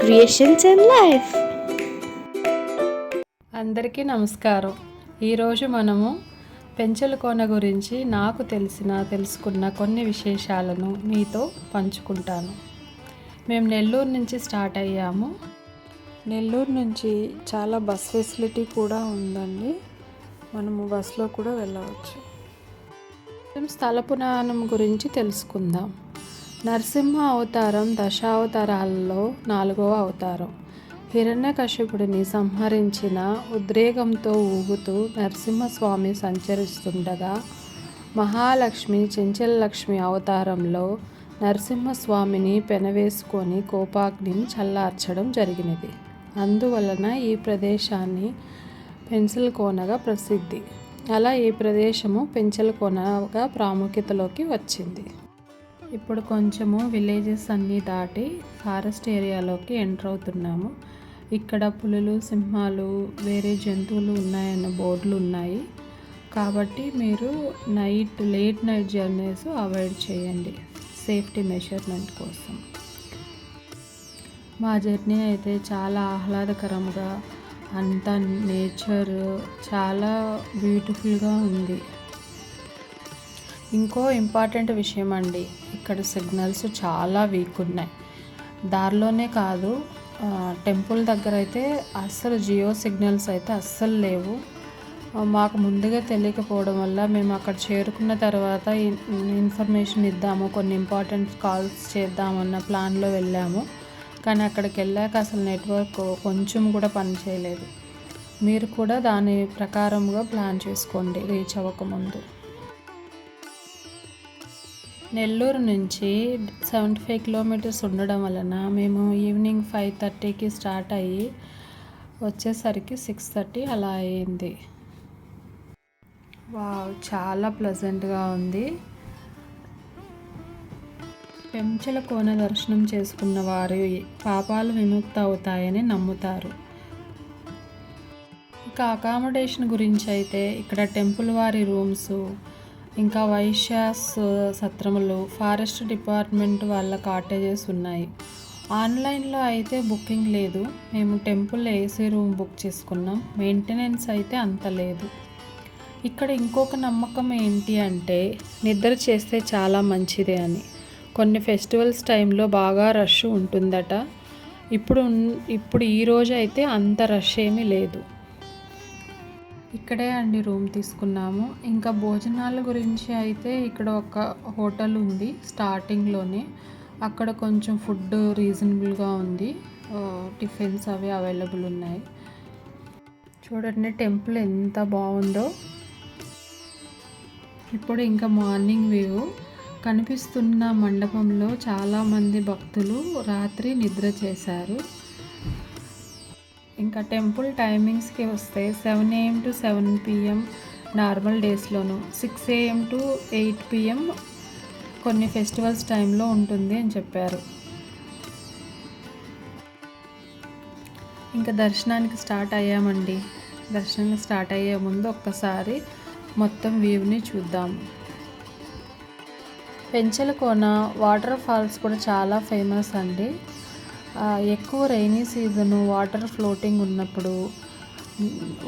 creations and life. అందరికీ నమస్కారం. ఈరోజు మనము పెంచల కోన గురించి నాకు తెలిసిన తెలుసుకున్న కొన్ని విశేషాలను మీతో పంచుకుంటాను. మేము నెల్లూరు నుంచి స్టార్ట్ అయ్యాము. నెల్లూరు నుంచి చాలా బస్ ఫెసిలిటీ కూడా ఉందండి. మనము బస్సులో కూడా వెళ్ళవచ్చు. స్థల పురాణం గురించి తెలుసుకుందాం. నరసింహ అవతారం దశావతారాలలో నాలుగవ అవతారం. హిరణ్యకశిపుడిని సంహరించిన ఉద్రేకంతో ఊగుతూ నరసింహస్వామి సంచరిస్తుండగా మహాలక్ష్మి చెంచలక్ష్మి అవతారంలో నరసింహస్వామిని పెనవేసుకొని కోపాగ్నిని చల్లార్చడం జరిగినది. అందువలన ఈ ప్రదేశాన్ని పెన్సిల్ కోనగా ప్రసిద్ధి. అలా ఈ ప్రదేశము పెంచల కోనగా ప్రాముఖ్యతలోకి వచ్చింది. ఇప్పుడు కొంచెము విలేజెస్ అన్నీ దాటి ఫారెస్ట్ ఏరియాలోకి ఎంటర్ అవుతున్నాము. ఇక్కడ పులులు సింహాలు వేరే జంతువులు ఉన్నాయన్న బోర్డులు ఉన్నాయి. కాబట్టి మీరు night late night journeys avoid చేయండి. సేఫ్టీ మెషర్మెంట్ కోసం. మా జర్నీ అయితే చాలా ఆహ్లాదకరంగా అంత నేచర్ చాలా బ్యూటిఫుల్గా ఉంది. ఇంకో ఇంపార్టెంట్ విషయం అండి. ఇక్కడ సిగ్నల్స్ చాలా వీక్ ఉన్నాయి. దారిలోనే కాదు టెంపుల్ దగ్గర అయితే అస్సలు జియో సిగ్నల్స్ అయితే అస్సలు లేవు. మాకు ముందుగా తెలియకపోవడం వల్ల మేము అక్కడ చేరుకున్న తర్వాత ఇన్ఫర్మేషన్ ఇద్దాము కొన్ని ఇంపార్టెంట్ కాల్స్ చేద్దామన్న ప్లాన్లో వెళ్ళాము. కానీ అక్కడికి వెళ్ళాక అసలు నెట్వర్క్ కొంచెం కూడా పనిచేయలేదు మీరు కూడా దాని ప్రకారంగా ప్లాన్ చేసుకోండి రీచ్ అవ్వకముందు. నెల్లూరు నుంచి సెవెంటీ ఫైవ్ కిలోమీటర్స్ ఉండడం వలన మేము ఈవినింగ్ ఫైవ్ థర్టీకి స్టార్ట్ అయ్యి వచ్చేసరికి సిక్స్ థర్టీ అలా అయింది వావ్ చాలా ప్లెజెంట్గా ఉంది. పెంచల కోన దర్శనం చేసుకున్న వారి పాపాలు విముక్త అవుతాయని నమ్ముతారు. ఇక అకామిడేషన్ గురించి అయితే ఇక్కడ టెంపుల్ వారి రూమ్స్ ఇంకా వైశ్యాస్ సత్రములు ఫారెస్ట్ డిపార్ట్మెంట్ వాళ్ళ కాటేజెస్ ఉన్నాయి. ఆన్లైన్లో అయితే బుకింగ్ లేదు. మేము టెంపుల్ ఏసీ రూమ్ బుక్ చేసుకున్నాం. మెయింటెనెన్స్ అయితే అంత లేదు. ఇక్కడ ఇంకొక నమ్మకం ఏంటి అంటే నిద్ర చేస్తే చాలా మంచిదే అని. కొన్ని ఫెస్టివల్స్ టైంలో బాగా రష్ ఉంటుందట. ఇప్పుడు ఇప్పుడు ఈ రోజు అయితే అంత రష్ ఏమీ లేదు. ఇక్కడే అండి రూమ్ తీసుకున్నాము. ఇంకా భోజనాల గురించి అయితే ఇక్కడ ఒక హోటల్ ఉంది స్టార్టింగ్లోనే. అక్కడ కొంచెం ఫుడ్ రీజనబుల్గా ఉంది. టిఫిన్స్ అవి అవైలబుల్ ఉన్నాయి. చూడండి టెంపుల్ ఎంత బాగుందో. ఇప్పుడు ఇంకా మార్నింగ్ వ్యూ. కనిపిస్తున్న మండపంలో చాలామంది భక్తులు రాత్రి నిద్ర చేశారు. ఇంకా టెంపుల్ టైమింగ్స్కి వస్తే seven AM to seven PM normal డేస్లోను. Six AM to eight PM కొన్ని ఫెస్టివల్స్ టైంలో ఉంటుంది అని చెప్పారు. ఇంకా దర్శనానికి స్టార్ట్ అయ్యామండి. దర్శనానికి స్టార్ట్ అయ్యే ముందు ఒక్కసారి మొత్తం వ్యూని చూద్దాం. పెంచల కోన వాటర్ ఫాల్స్ కూడా చాలా ఫేమస్ అండి. ఎక్కువ రైనీ సీజను వాటర్ ఫ్లోటింగ్ ఉన్నప్పుడు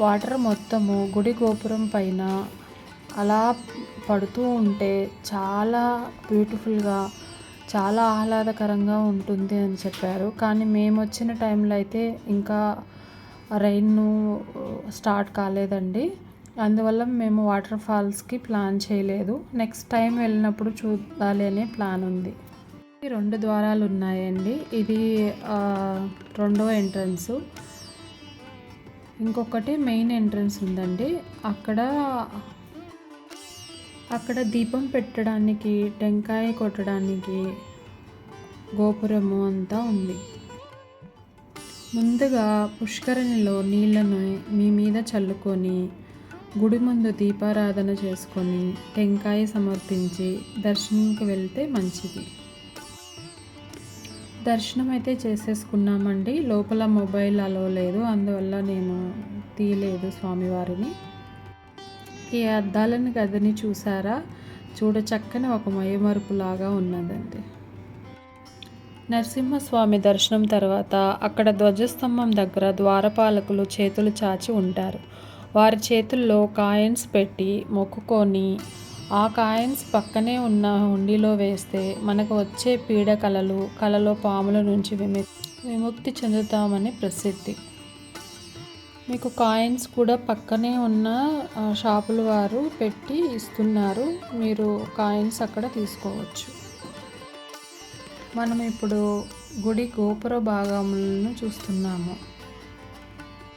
వాటర్ మొత్తము గుడి గోపురం పైన అలా పడుతూ ఉంటే చాలా బ్యూటిఫుల్గా చాలా ఆహ్లాదకరంగా ఉంటుంది అని చెప్పారు. కానీ మేము వచ్చిన టైంలో అయితే ఇంకా రైన్ స్టార్ట్ కాలేదండి. అందువల్ల మేము వాటర్ ఫాల్స్కి ప్లాన్ చేయలేదు. నెక్స్ట్ టైం వెళ్ళినప్పుడు చూడాలి అనే ప్లాన్ ఉంది. రెండు ద్వారాలు ఉన్నాయండి. ఇది రెండవ రెండో ఎంట్రన్స్. ఇంకొకటి మెయిన్ ఎంట్రన్స్ ఉందండి. అక్కడ అక్కడ దీపం పెట్టడానికి టెంకాయ కొట్టడానికి గోపురము అంతా ఉంది. ముందుగా పుష్కరిణిలో నీళ్ళను మీ మీద చల్లుకొని గుడి ముందు దీపారాధన చేసుకొని టెంకాయ సమర్పించి దర్శనంకి వెళ్తే మంచిది. దర్శనం అయితే చేసేసుకున్నామండి. లోపల మొబైల్ అలో లేదు. అందువల్ల నేను తీయలేదు స్వామివారిని. ఈ అద్దాలని గదిని చూసారా? చూడ చక్కని ఒక మయమరుపులాగా ఉన్నదండి. నరసింహస్వామి దర్శనం తర్వాత అక్కడ ధ్వజస్తంభం దగ్గర ద్వారపాలకులు చేతులు చాచి ఉంటారు. వారి చేతుల్లో కాయిన్స్ పెట్టి మొక్కుకొని ఆ కాయిన్స్ పక్కనే ఉన్న హుండీలో వేస్తే మనకు వచ్చే పీడ కలలు కలలో పాముల నుంచి విము విముక్తి చెందుతామని ప్రసిద్ధి. మీకు కాయిన్స్ కూడా పక్కనే ఉన్న షాపుల వారు పెట్టి ఇస్తున్నారు. మీరు కాయిన్స్ అక్కడ తీసుకోవచ్చు. మనం ఇప్పుడు గుడి గోపుర భాగములను చూస్తున్నాము.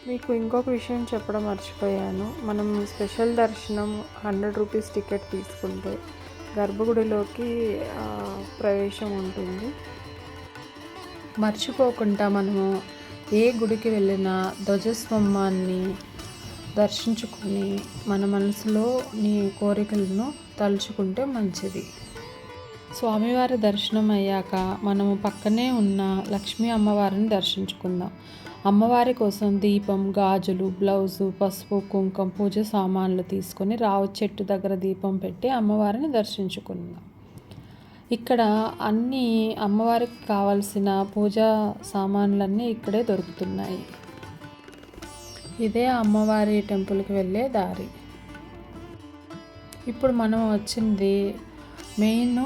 మీకు ఇంకొక విషయం చెప్పడం మర్చిపోయాను. మనం స్పెషల్ దర్శనం హండ్రెడ్ రూపీస్ టికెట్ తీసుకుంటే గర్భగుడిలోకి ప్రవేశం ఉంటుంది. మర్చిపోకుండా మనము ఏ గుడికి వెళ్ళినా ధ్వజస్తంభాన్ని దర్శించుకుని మన మనసులో నీ కోరికలను తలుచుకుంటే మంచిది. స్వామివారి దర్శనం అయ్యాక మనము పక్కనే ఉన్న లక్ష్మీ అమ్మవారిని దర్శించుకుందాం. అమ్మవారి కోసం దీపం గాజులు బ్లౌజు పసుపు కుంకుమ పూజ సామాన్లు తీసుకొని రావు చెట్టు దగ్గర దీపం పెట్టి అమ్మవారిని దర్శించుకుందాం ఇక్కడ అన్నీ అమ్మవారికి కావలసిన పూజా సామాన్లన్నీ ఇక్కడే దొరుకుతున్నాయి. ఇదే అమ్మవారి టెంపుల్కి వెళ్ళే దారి. ఇప్పుడు మనం వచ్చింది మెయిన్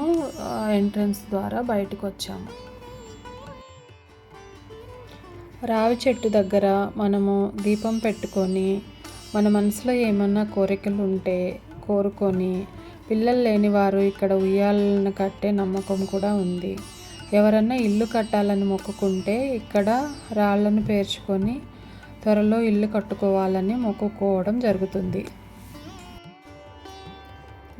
ఎంట్రన్స్ ద్వారా బయటకు వచ్చాము. రావి చెట్టు దగ్గర మనము దీపం పెట్టుకొని మన మనసులో ఏమన్నా కోరికలు ఉంటే కోరుకొని పిల్లలు లేని వారు ఇక్కడ ఉయ్యాలను కట్టే నమ్మకం కూడా ఉంది. ఎవరన్నా ఇల్లు కట్టాలని మొక్కుకుంటే ఇక్కడ రాళ్ళను పేర్చుకొని త్వరలో ఇల్లు కట్టుకోవాలని మొక్కుకోవడం జరుగుతుంది.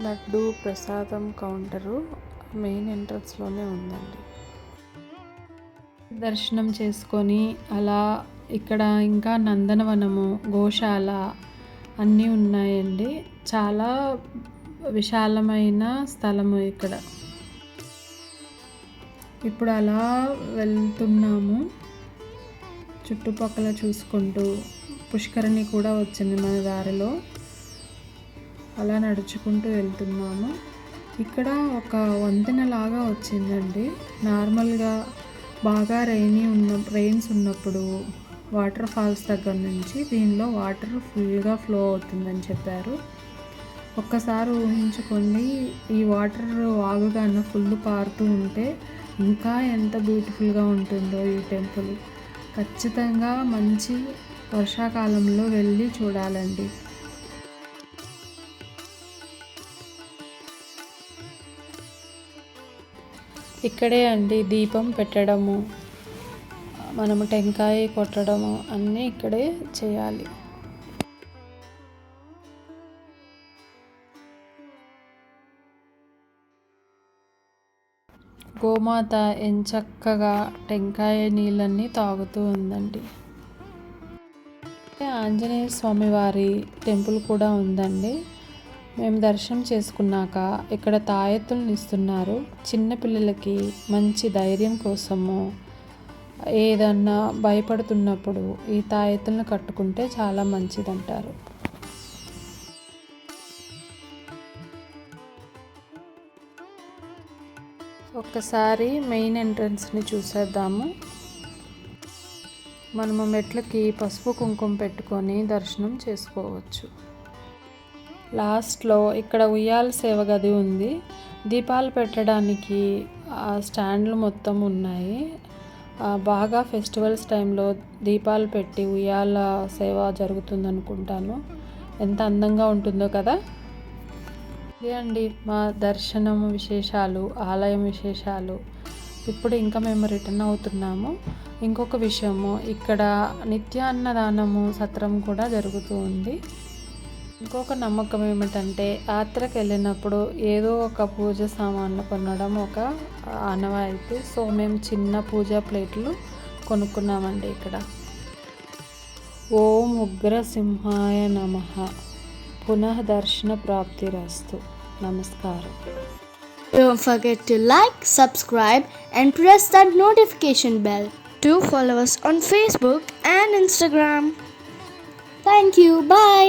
లడ్డు ప్రసాదం కౌంటరు మెయిన్ ఎంట్రన్స్లోనే ఉందండి. దర్శనం చేసుకొని అలా ఇక్కడ ఇంకా నందనవనము గోశాల అన్నీ ఉన్నాయండి. చాలా విశాలమైన స్థలము ఇక్కడ. ఇప్పుడు అలా వెళ్తున్నాము. చుట్టుపక్కల చూసుకుంటూ పుష్కరిణి కూడా వచ్చింది మన దారిలో. అలా నడుచుకుంటూ వెళ్తున్నాము. ఇక్కడ ఒక వంతెన లాగా వచ్చిందండి. నార్మల్గా బాగా రైనీ ఉన్న రెయిన్స్ ఉన్నప్పుడు వాటర్ ఫాల్స్ దగ్గర నుంచి దీనిలో వాటర్ ఫుల్గా ఫ్లో అవుతుందని చెప్పారు. ఒక్కసారి ఊహించుకోండి ఈ వాటర్ వాగుగాన ఫుల్ పారుతూ ఉంటే ఇంకా ఎంత బ్యూటిఫుల్గా ఉంటుందో ఈ టెంపుల్ ఖచ్చితంగా మంచి వర్షాకాలంలో వెళ్ళి చూడాలండి. ఇక్కడే అండి దీపం పెట్టడము మనము టెంకాయ కొట్టడము అన్నీ ఇక్కడే చేయాలి. గోమాత ఎంచక్కగా టెంకాయ నీళ్ళన్నీ తాగుతూ ఉందండి. ఆంజనేయ స్వామి వారి టెంపుల్ కూడా ఉందండి. మేము దర్శనం చేసుకున్నాక ఇక్కడ తాయెత్తులను ఇస్తున్నారు. చిన్నపిల్లలకి మంచి ధైర్యం కోసము ఏదన్నా భయపడుతున్నప్పుడు ఈ తాయెత్తులను కట్టుకుంటే చాలా మంచిదంటారు. ఒక్కసారి మెయిన్ ఎంట్రన్స్ని చూసేద్దాము. మనము మెట్లకి పసుపు కుంకుమ పెట్టుకొని దర్శనం చేసుకోవచ్చు. లాస్ట్లో ఇక్కడ ఉయ్యాల సేవ గది ఉంది. దీపాలు పెట్టడానికి ఆ స్టాండ్లు మొత్తం ఉన్నాయి. బాగా ఫెస్టివల్స్ టైంలో దీపాలు పెట్టి ఉయ్యాల సేవ జరుగుతుంది అనుకుంటాను ఎంత అందంగా ఉంటుందో కదా? ఇదే అండి మా దర్శనం విశేషాలు ఆలయం విశేషాలు. ఇప్పుడు ఇంకా మేము రిటర్న్ అవుతున్నాము. ఇంకొక విషయము ఇక్కడ నిత్య అన్నదానము సత్రం కూడా జరుగుతూ ఉంది. ఇంకొక నమ్మకం ఏమిటంటే యాత్రకు వెళ్ళినప్పుడు ఏదో ఒక పూజ సామాన్లు కొనడం ఒక ఆనవాయితీ సో మేము చిన్న పూజా ప్లేట్లు కొనుక్కున్నామండి ఇక్కడ ఓం ఉగ్రసింహాయ నమ పునః దర్శన ప్రాప్తిరస్తు నమస్కారం Don't forget to like, subscribe, and press that notification bell. Do follow us on Facebook and Instagram. Thank you. Bye.